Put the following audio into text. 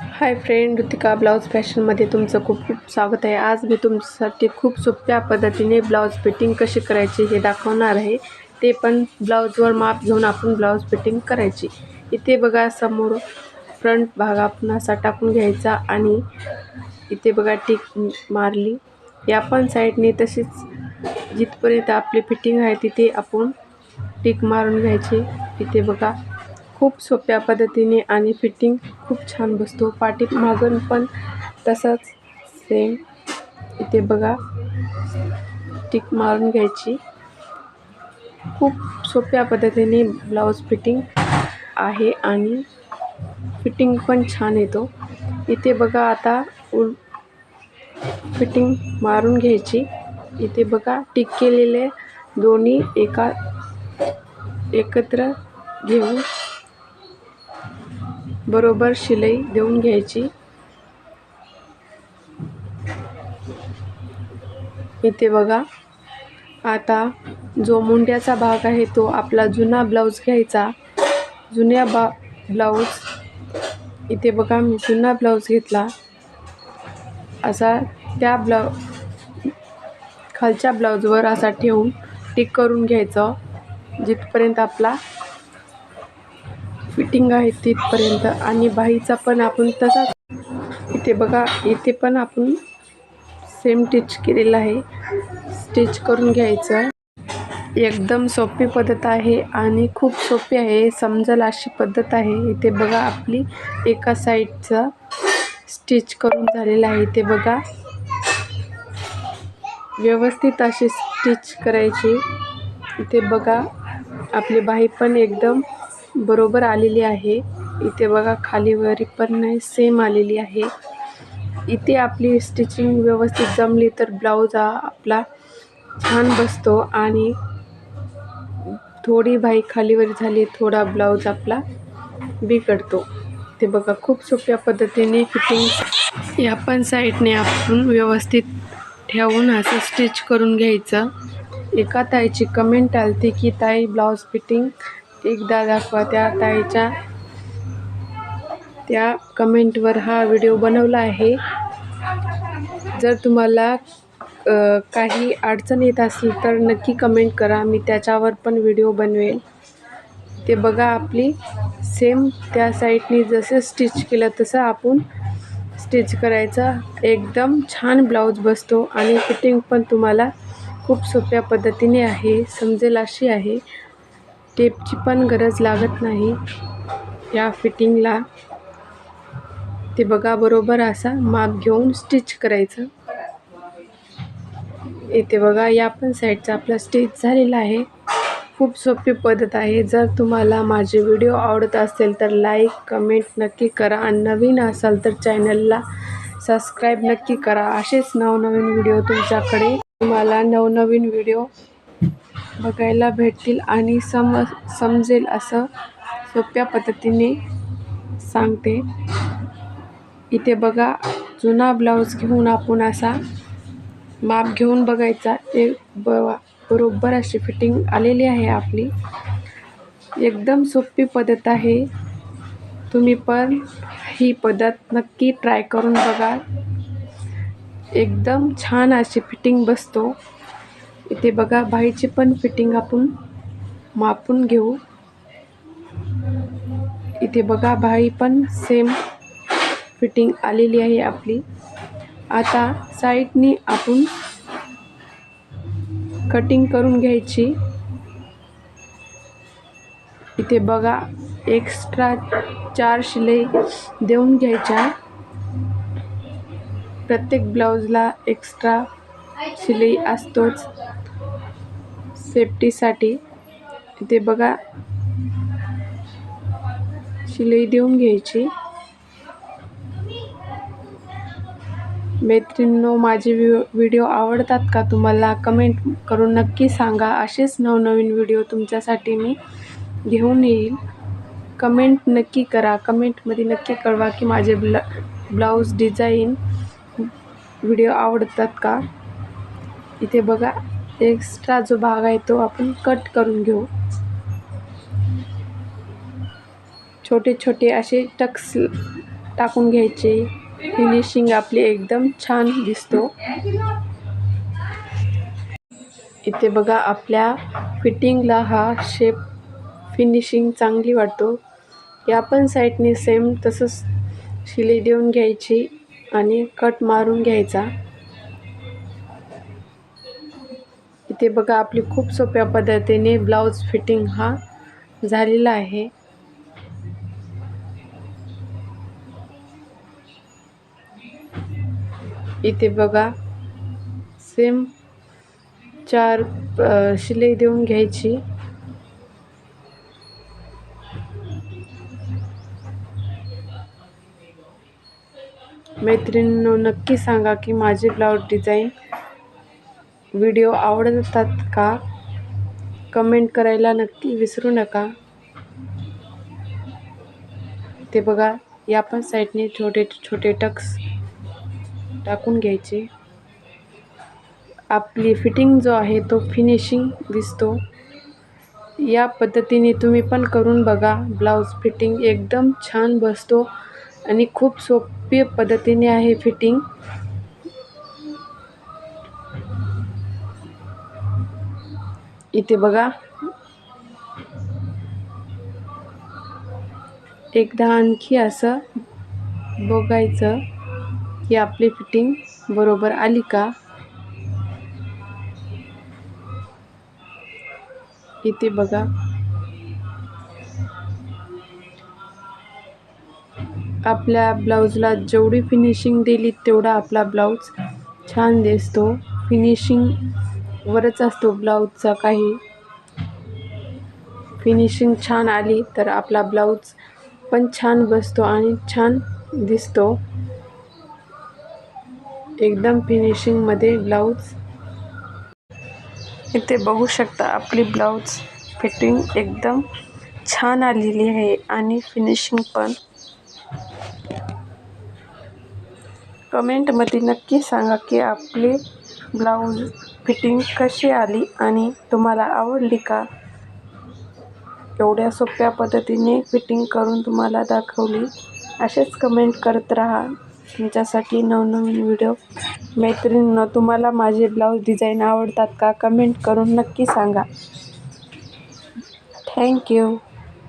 Hi friend Ritika blouse फॅशनमध्ये तुमचं खूप खूप स्वागत आहे. आज मी तुमच्यासाठी खूप सोप्या पद्धतीने ब्लाऊज फिटिंग कशी करायची हे दाखवणार आहे. ते पण ब्लाऊजवर माप घेऊन आपण ब्लाऊज फिटिंग करायची. इथे बघा समोर फ्रंट भाग आपण असा टाकून घ्यायचा आणि इथे बघा टिक मारली. या पण साईडने तशीच जिथपर्यंत आपली फिटिंग आहे तिथे आपण टिक मारून घ्यायची. इथे बघा खूप सोप्या पद्धतीने आणि फिटिंग खूप छान बसतो. पाठी मागून पण तसंच सेम इथे बघा टिक मारून घ्यायची. खूप सोप्या पद्धतीने ब्लाऊज फिटिंग आहे आणि फिटिंग पण छान येतो. इथे बघा आता उल फिटिंग मारून घ्यायची. इथे बघा टिक केलेले दोन्ही एका एकत्र घेऊन बरोबर शिलाई देऊन घ्यायची. इथे बघा. आता जो मुंड्याचा भाग आहे तो आपला जुना ब्लाऊज घ्यायचा. जुन्या बा ब्लाऊज. इथे बघा मी जुना ब्लाऊज घेतला. असा त्या ब्लाऊ खालच्या ब्लाऊजवर असा ठेवून टिक करून घ्यायचं. जिथपर्यंत आपला फिटिंग आहे तिथपर्यंत. आणि बाहीचा पण आपण तसाच. इथे बघा इथे पण आपण सेम टिच केलेलं आहे. स्टिच करून घ्यायचं. एकदम सोपी पद्धत आहे आणि खूप सोपी आहे. समजेल अशी पद्धत आहे. इथे बघा आपली एका साईडचं स्टिच करून झालेलं आहे. इथे बघा. व्यवस्थित अशी स्टिच करायची. इथे बघा आपली बाही पण एकदम बरोबर आलेली आहे. इथे बघा खालीवरी पण नाही सेम आलेली आहे. इथे आपली स्टिचिंग व्यवस्थित जमली तर ब्लाऊज हा आपला छान बसतो आणि थोडी बाई खालीवर झाली थोडा ब्लाऊज आपला बिघडतो. ते बघा खूप सोप्या पद्धतीने फिटिंग या पण साईडने आपण व्यवस्थित ठेवून असं स्टिच करून घ्यायचं. एका ताईची कमेंट आलती की ताई ब्लाऊज फिटिंग एकदा दाखवा त्या ताईच्या. त्या कमेंटवर हा व्हिडिओ बनवला आहे. जर तुम्हाला काही अडचण येत असेल तर नक्की कमेंट करा. मी त्याच्यावर पण व्हिडिओ बनवेल ते बघा आपली सेम त्या साईडनी जसं स्टिच केलं तसं आपण स्टिच करायचा. एकदम छान ब्लाऊज बसतो आणि फिटिंग पण तुम्हाला खूप सोप्या पद्धतीने आहे. समजेल अशी आहे. टेपची पण गरज लागत नाही. या फिटिंगला. ते बघा बरोबर असा माप घेऊन स्टिच करायचं. इथे बघा या पण साईडचा आपला स्टिच झालेला आहे. खूप सोपी पद्धत आहे. जर तुम्हाला माझे व्हिडिओ आवडत असेल तर लाईक कमेंट नक्की करा. आणि नवीन असाल तर चॅनलला सबस्क्राईब नक्की करा. असेच नवनवीन व्हिडिओ तुमच्याकडे. तुम्हाला नवनवीन व्हिडिओ बघायला भेटतील आणि सम समजेल असं सोप्या पद्धतीने सांगते. इथे बघा जुना ब्लाऊज घेऊन आपण असा माप घेऊन बघायचा. ते ब बरोबर अशी फिटिंग आलेली आहे आपली. एकदम सोपी पद्धत आहे. तुम्ही पण ही पद्धत नक्की ट्राय करून बघा. एकदम छान अशी फिटिंग बसतो. इथे बघा बाईची पण फिटिंग आपण मापून घेऊ. इथे बघा बाई पण सेम फिटिंग आलेली आहे आपली. आता साईडनी आपण कटिंग करून घ्यायची. इथे बघा एक्स्ट्रा चार शिलाई देऊन घ्यायच्या. प्रत्येक ब्लाऊजला एक्स्ट्रा शिलाई असतोच. सेफ्टीसाठी इथे बघा. शिलाई देऊन घ्यायची. मैत्रिणींनो माझे व्हिडिओ व्हिडिओ आवडतात का तुम्हाला? कमेंट करून नक्की सांगा. असेच नवनवीन व्हिडिओ तुमच्यासाठी मी घेऊन येईल. कमेंट नक्की करा. कमेंटमध्ये नक्की कळवा की माझे ब्ला ब्लाऊज डिझाईन व्हिडिओ आवडतात का? इथे बघा एक्स्ट्रा जो भाग आहे तो आपण कट करून घेऊ. छोटे छोटे असे टक्स टाकून घ्यायचे. फिनिशिंग आपली एकदम छान दिसतो. इथे बघा आपल्या फिटिंगला हा शेप फिनिशिंग चांगली वाटतो. या पण साईडने सेम तसंच शिलाई देऊन घ्यायची आणि कट मारून घ्यायचा. इथे बघा आपली खूप सोप्या पद्धतीने ब्लाऊज फिटिंग हा झालेला आहे. इथे बघा सेम चार शिलाई देऊन घ्यायची. मैत्रिणींनो नक्की सांगा की माझे ब्लाऊज डिझाईन व्हिडिओ आवडतात का? कमेंट करायला नक्की विसरू नका. ते बघा या पण साईडने छोटे छोटे टक्स टाकून घ्यायचे. आपली फिटिंग जो आहे तो फिनिशिंग दिसतो. या पद्धतीने तुम्ही पण करून बघा. ब्लाऊज फिटिंग एकदम छान बसतो आणि खूप सोपी पद्धतीने आहे फिटिंग. इथे बघा. एकदा आणखी असं बघायचं की आपली फिटिंग बरोबर आली का? इथे बघा. आपल्या ब्लाऊजला जेवढी फिनिशिंग दिली तेवढा आपला ब्लाऊज छान दिसतो. फिनिशिंग वरच असतो ब्लाऊजचा काही. फिनिशिंग छान आली तर आपला ब्लाऊज पण छान बसतो आणि छान दिसतो. एकदम फिनिशिंगमध्ये ब्लाऊज. इथे बघू शकता आपली ब्लाऊज फिटिंग एकदम छान आलेली आहे आणि फिनिशिंग पण. कमेंटमध्ये नक्की सांगा की आपली ब्लाऊज फिटिंग कशी आली आणि तुम्हाला आवडली का? एवढ्या सोप्या पद्धतीने फिटिंग करून तुम्हाला दाखवली. असेच कमेंट करत राहा. तुमच्यासाठी नवनवीन व्हिडिओ मैत्रिणींनो तुम्हाला माझे ब्लाऊज डिझाईन आवडतात का? कमेंट करून नक्की सांगा. थँक्यू